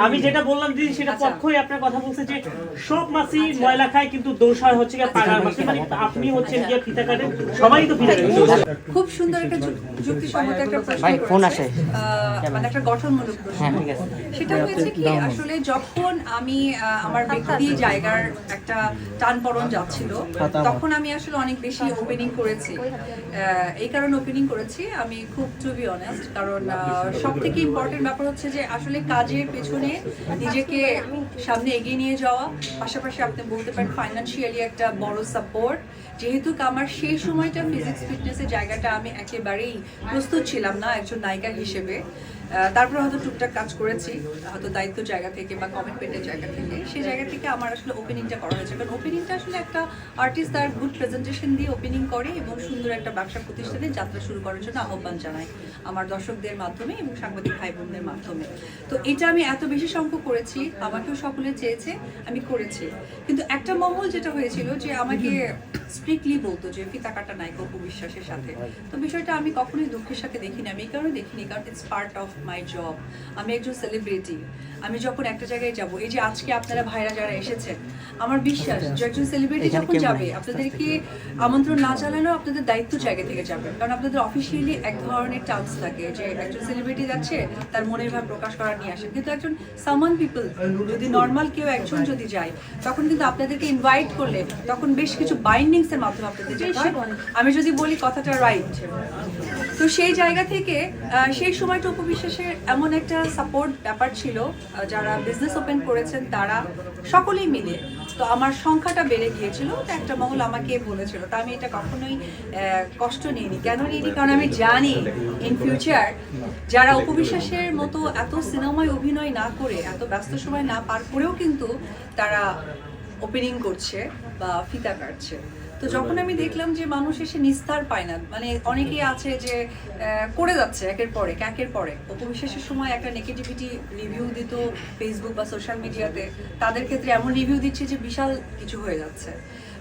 আমি যেটা বললাম দিদি সেটা আচ্ছা। পক্ষই আপনার কথা বলছে যে সব মাছই ময়লা খায় কিন্তু দোষ হয় হচ্ছে গিয়ে পাড়ার মাছে মানে আপনি হচ্ছেন। গিয়ে ফিতা কাটেন সবাই তো ফিতা কাটেন খুব সুন্দর একটা যু- যুক্তিসঙ্গত একটা প্রশ্ন ভাই, ফোন আসে। মানে একটা গঠনমূলক প্রশ্ন হ্যাঁ, ঠিক আছে। সেটা হয়েছে কি আসলে যখন আমি আহ, আমার ব্যক্তি জায়গার একটা টানপড়ন যাচ্ছিল তখন আমি আসলে অনেক বেশি ওপেনিং করেছি আহ, এই কারণে ওপেনিং করেছি আমি খুব টু বি অনেস্ট কারণ সব থেকে ইম্পর্টেন্ট ব্যাপার হচ্ছে যে আসলে কাজের পেছনে নিজেকে সামনে এগিয়ে নিয়ে যাওয়া। পাশাপাশি আপনি বলতে পারেন ফাইন্যান্সিয়ালি একটা বড় সাপোর্ট যেহেতু আমার সেই সময়টা ফিজিক্স ফিটনেসের জায়গাটা আমি একেবারেই প্রস্তুত ছিলাম না একজন নায়িকা হিসেবে। তারপরে হয়তো টুকটাক কাজ করেছি, হয়তো দায়িত্ব জায়গা থেকে বা কমিটমেন্টের জায়গা থেকে। সেই জায়গা থেকে আমার আসলে ওপেনিংটা করা হয়েছে। কারণ ওপেনিংটা আসলে একটা আর্টিস্ট তার গুড প্রেজেন্টেশন দিয়ে ওপেনিং করে এবং সুন্দর একটা ব্যবসা প্রতিষ্ঠানে যাত্রা শুরু করার জন্য আহ্বান জানায় আমার দর্শকদের মাধ্যমে এবং সাংবাদিক ভাই বোনদের মাধ্যমে। তো এটা আমি এত বেশি সংখ্যক করেছি আমাকেও সকলে চেয়েছে আমি করেছি। কিন্তু একটা মহল যেটা হয়েছিল যে আমাকে স্ট্রিক্টলি বলতো যে ফিতা কাটা নায়ক অপু বিশ্বাসের সাথে। তো বিষয়টা আমি কখনোই দুঃখের সাথে দেখিনি আমি এই কারণে দেখিনি কারণ it's part of my job আমি একজন সেলিব্রিটি আমি যখন একটা জায়গায় যাব এই যে আজকে আপনারা ভাইরা যারা এসেছেন আমার বিশ্বাস যে একজন সেলিব্রিটি যখন যাবে আপনাদেরকে আমন্ত্রণ না জানালেও আপনাদের দায়িত্ব জায়গা থেকে যাবেন কারণ আপনাদের অফিসিয়ালি এক ধরনের চান্স থাকে যে একজন সেলিব্রিটি যাচ্ছে তার মনের ভাব প্রকাশ করার নিয়ে আসেন কিন্তু একজন সামান পিপল যদি নর্মাল কেউ একজন যদি যায় তখন কিন্তু আপনাদেরকে ইনভাইট করলে তখন বেশ কিছু বাইন্ডিংস এর মাধ্যমে আপনাদের যেতে আমি যদি বলি কথাটা রাইট তো সেই জায়গা থেকে সেই সময়টা উপবিশ্বাসের এমন একটা সাপোর্ট ব্যাপার ছিল যারা বিজনেস ওপেন করেছেন তারা সকলেই মিলে। তো আমার সংখ্যাটা বেড়ে গিয়েছিল তো একটা মহল আমাকে বলেছিল। তা আমি এটা কখনোই কষ্ট নিইনি। কেন নিইনি? কারণ আমি জানি ইন ফিউচার যারা উপবিশ্বাসের মতো এত সিনেমায় অভিনয় না করে এত ব্যস্ত সময় না পার করেও কিন্তু তারা ওপেনিং করছে বা ফিতা কাটছে। তো যখন আমি দেখলাম যে মানুষ এসে নিস্তার পায় না মানে অনেকেই আছে যে করে যাচ্ছে একের পরে একের পরে উপবিশ্বাসের সময় একটা নেগেটিভিটি রিভিউ দিত ফেসবুক বা সোশ্যাল মিডিয়াতে তাদের ক্ষেত্রে এমন রিভিউ দিচ্ছে যে বিশাল কিছু হয়ে যাচ্ছে।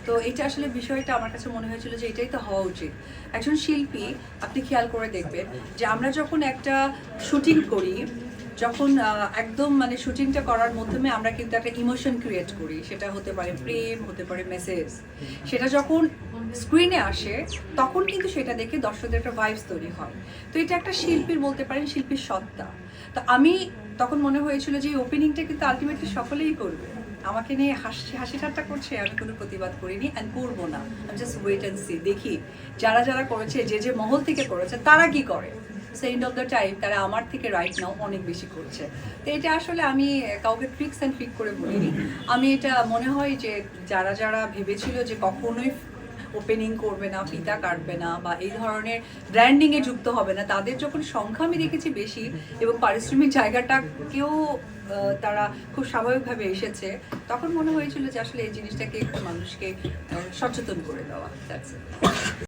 তো এটা আসলে বিষয়টা আমার কাছে মনে হয়েছিল যে এটাই তো হওয়া উচিত। একজন শিল্পী, আপনি খেয়াল করে দেখবেন যে আমরা যখন একটা শুটিং করি যখন একদম মানে শুটিংটা করার মাধ্যমে আমরা কিন্তু একটা ইমোশন ক্রিয়েট করি। সেটা হতে পারে প্রেম, হতে পারে মেসেজ সেটা যখন স্ক্রিনে আসে, তখন কিন্তু সেটা দেখে দর্শকদের একটা ভাইবস তৈরি হয়। তো এটা একটা শিল্পীর বলতে পারেন, শিল্পীর সত্তা। তো আমি তখন মনে হয়েছিল যে ওপেনিংটা কিন্তু আলটিমেটলি সকলেই করবে। আমাকে নিয়ে হাসি হাসি ঠাট্টা করছে, আমি কোনো প্রতিবাদ করিনি অ্যান্ড করব না। আমি জাস্ট ওয়েট অ্যান্ড সি দেখি, যারা যারা করেছে, যে যে মহল থেকে করেছে, তারা কি করে? সেন্ড অফ দ্য টাইম তারা আমার থেকে রাইট নাও অনেক বেশি করছে। তো এটা আসলে আমি কাউকে ট্রিক্স অ্যান্ড ফিক করে বলিনি। আমি এটা মনে হয় যে যারা যারা ভেবেছিল যে কখনোই ওপেনিং করবে না, ফিতা কাটবে না বা এই ধরনের ব্র্যান্ডিংয়ে যুক্ত হবে না, তাদের যখন সংখ্যা আমি দেখেছি বেশি এবং পারিশ্রমিক জায়গাটাকেও তারা খুব স্বাভাবিকভাবে এসেছে, তখন মনে হয়েছিল যে আসলে এই জিনিসটাকে একটু মানুষকে সচেতন করে দেওয়া.